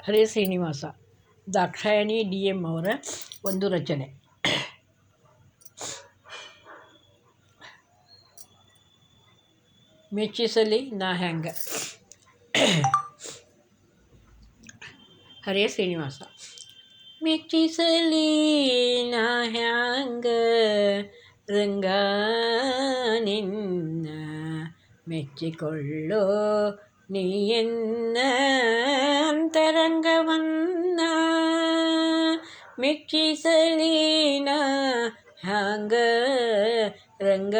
ಹರೇ Srinivasa Dakshayani D M ಅವರ ಒಂದು ರಚನೆ ಮೆಚ್ಚಿಸಲಿ ನಾ ಹ್ಯಾಂಗ ಹರೇ ಶ್ರೀನಿವಾಸ ಮೆಚ್ಚಿಸಲಿ ನಾ ಹ್ಯಾಂಗ ರಂಗ ನಿನ್ನ ಮೆಚ್ಚಿಕೊಳ್ಳೋ ನೀಯನ್ನ ಅಂತರಂಗವನ್ನ ಮೆಚ್ಚಿಸಲೀನ ಹಾಂಗ ರಂಗ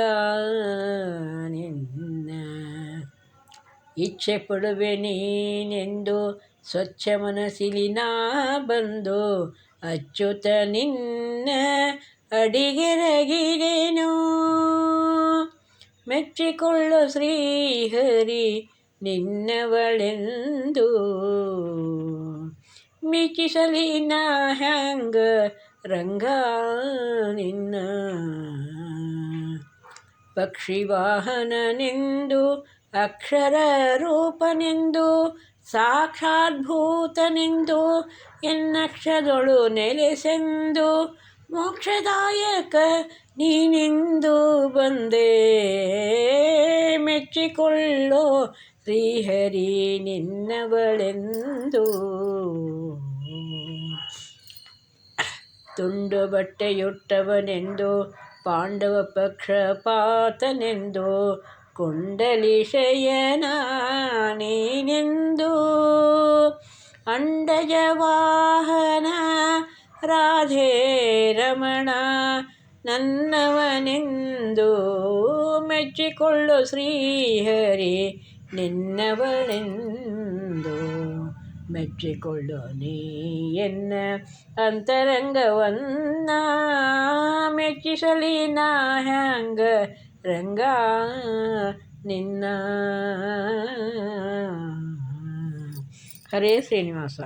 ನಿನ್ನ ಇಚ್ಛೆ ಪಡುವೆ ನೀನೆಂದು ಸ್ವಚ್ಛ ಮನಸ್ಸಿಲಿ ನಾ ಬಂದು ಅಚ್ಚುತ ನಿನ್ನ ಅಡಿಗೆರಗಿರೇನು ಮೆಚ್ಚಿಕೊಳ್ಳು ಶ್ರೀಹರಿ ನಿನ್ನವಳೆಂದು. ಮೆಚ್ಚಿಸಲಿ ನಾ ಹ್ಯಾಂಗ ರಂಗ ನಿನ್ನ ಪಕ್ಷಿ ವಾಹನನೆಂದು ಅಕ್ಷರ ರೂಪನೆಂದು, ಸಾಕ್ಷಾದ್ಭೂತನೆಂದು ಎನ್ನಕ್ಷದೊಳು ನೆಲೆಸೆಂದು, ಮೋಕ್ಷದಾಯಕ ನೀನೆಂದು ಬಂದೆ. ಮೆಚ್ಚಿಕೊಳ್ಳೋ ಶ್ರೀಹರಿ ನಿನ್ನವಳೆಂದು. ತುಂಡು ಬಟ್ಟೆಯುಟ್ಟವನೆಂದು ಪಾಂಡವ ಪಕ್ಷಪಾತನೆಂದು ಕುಂಡಲಿ ಶಯನ ನೀನೆಂದು ಅಂಡಜ ವಾಹನ ರಾಧೆ ರಮಣ ನನ್ನವನೆಂದು ಮೆಚ್ಚಿಕೊಳ್ಳು ಶ್ರೀಹರಿ ನಿನ್ನವಳೆಂದು ಮೆಚ್ಚಿಕೊಳ್ಳು ನೀ ಎನ್ನ ಅಂತರಂಗವನ್ನ ಮೆಚ್ಚಿಸಲಿ ನಾ ಹ್ಯಾಂಗ ರಂಗ ನಿನ್ನ ಹರೇ ಶ್ರೀನಿವಾಸ